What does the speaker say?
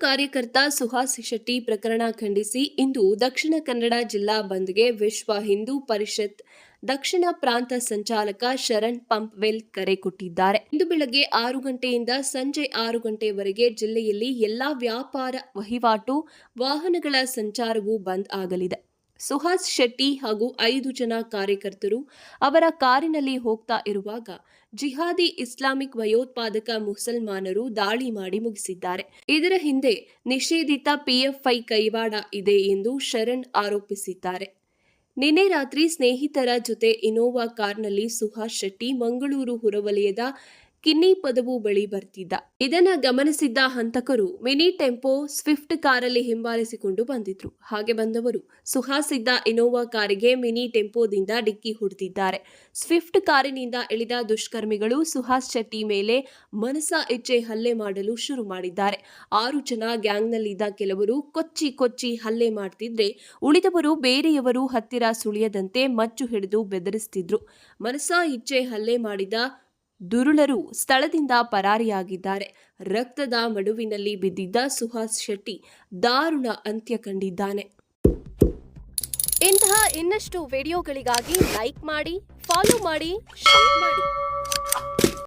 ಕಾರ್ಯಕರ್ತ ಸುಹಾಸ್ ಶೆಟ್ಟಿ ಪ್ರಕರಣ ಖಂಡಿಸಿ, ಇಂದು ದಕ್ಷಿಣ ಕನ್ನಡ ಜಿಲ್ಲಾ ಬಂದ್ಗೆ ವಿಶ್ವ ಹಿಂದೂ ಪರಿಷತ್ ದಕ್ಷಿಣ ಪ್ರಾಂತ ಸಂಚಾಲಕ ಶರಣ್ ಪಂಪ್ವೆಲ್ ಕರೆ ಕೊಟ್ಟಿದ್ದಾರೆ. ಇಂದು ಬೆಳಗ್ಗೆ ಆರು ಗಂಟೆಯಿಂದ ಸಂಜೆ ಆರು ಗಂಟೆವರೆಗೆ ಜಿಲ್ಲೆಯಲ್ಲಿ ಎಲ್ಲಾ ವ್ಯಾಪಾರ ವಹಿವಾಟು ವಾಹನಗಳ ಸಂಚಾರವೂ ಬಂದ್ ಆಗಲಿದೆ. ಸುಹಾಸ್ ಶೆಟ್ಟಿ ಹಾಗೂ ಐದು ಜನ ಕಾರ್ಯಕರ್ತರು ಅವರ ಕಾರಿನಲ್ಲಿ ಹೋಗ್ತಾ ಇರುವಾಗ ಜಿಹಾದಿ ಇಸ್ಲಾಮಿಕ್ ಭಯೋತ್ಪಾದಕ ಮುಸಲ್ಮಾನರು ದಾಳಿ ಮಾಡಿ ಮುಗಿಸಿದ್ದಾರೆ. ಇದರ ಹಿಂದೆ ನಿಷೇಧಿತ ಪಿಎಫ್ಐ ಕೈವಾಡ ಇದೆ ಎಂದು ಶರಣ್ ಆರೋಪಿಸಿದ್ದಾರೆ. ನಿನ್ನೆ ರಾತ್ರಿ ಸ್ನೇಹಿತರ ಜೊತೆ ಇನೋವಾ ಕಾರ್ನಲ್ಲಿ ಸುಹಾಸ್ ಶೆಟ್ಟಿ ಮಂಗಳೂರು ಹೊರವಲಯದ ಕಿನ್ನಿ ಪದವು ಬಳಿ ಬರ್ತಿದ್ದ. ಇದನ್ನ ಗಮನಿಸಿದ್ದ ಹಂತಕರು ಮಿನಿ ಟೆಂಪೋ ಸ್ವಿಫ್ಟ್ ಕಾರಲ್ಲಿ ಹಿಂಬಾಲಿಸಿಕೊಂಡು ಬಂದಿದ್ರು. ಹಾಗೆ ಬಂದವರು ಸುಹಾಸ್ ಇದ್ದ ಇನೋವಾ ಕಾರಿಗೆ ಮಿನಿ ಟೆಂಪೋದಿಂದ ಡಿಕ್ಕಿ ಹೊಡೆದಿದ್ದಾರೆ. ಸ್ವಿಫ್ಟ್ ಕಾರಿನಿಂದ ಇಳಿದ ದುಷ್ಕರ್ಮಿಗಳು ಸುಹಾಸ್ ಶೆಟ್ಟಿ ಮೇಲೆ ಮನಸ ಇಚ್ಛೆ ಹಲ್ಲೆ ಮಾಡಲು ಶುರು ಮಾಡಿದ್ದಾರೆ. ಆರು ಜನ ಗ್ಯಾಂಗ್ನಲ್ಲಿದ್ದ ಕೆಲವರು ಕೊಚ್ಚಿ ಕೊಚ್ಚಿ ಹಲ್ಲೆ ಮಾಡ್ತಿದ್ರೆ ಉಳಿದವರು ಬೇರೆಯವರು ಹತ್ತಿರ ಸುಳಿಯದಂತೆ ಮಚ್ಚು ಹಿಡಿದು ಬೆದರಿಸ್ತಿದ್ರು. ಮನಸ ಇಚ್ಛೆ ಹಲ್ಲೆ ಮಾಡಿದ ದುರುಳರು ಸ್ಥಳದಿಂದ ಪರಾರಿಯಾಗಿದ್ದಾರೆ. ರಕ್ತದ ಮಡುವಿನಲ್ಲಿ ಬಿದ್ದಿದ್ದ ಸುಹಾಸ್ ಶೆಟ್ಟಿ ದಾರುಣ ಅಂತ್ಯ ಕಂಡಿದ್ದಾನೆ. ಇಂತಹ ಇನ್ನಷ್ಟು ವಿಡಿಯೋಗಳಿಗಾಗಿ ಲೈಕ್ ಮಾಡಿ, ಫಾಲೋ ಮಾಡಿ, ಶೇರ್ ಮಾಡಿ.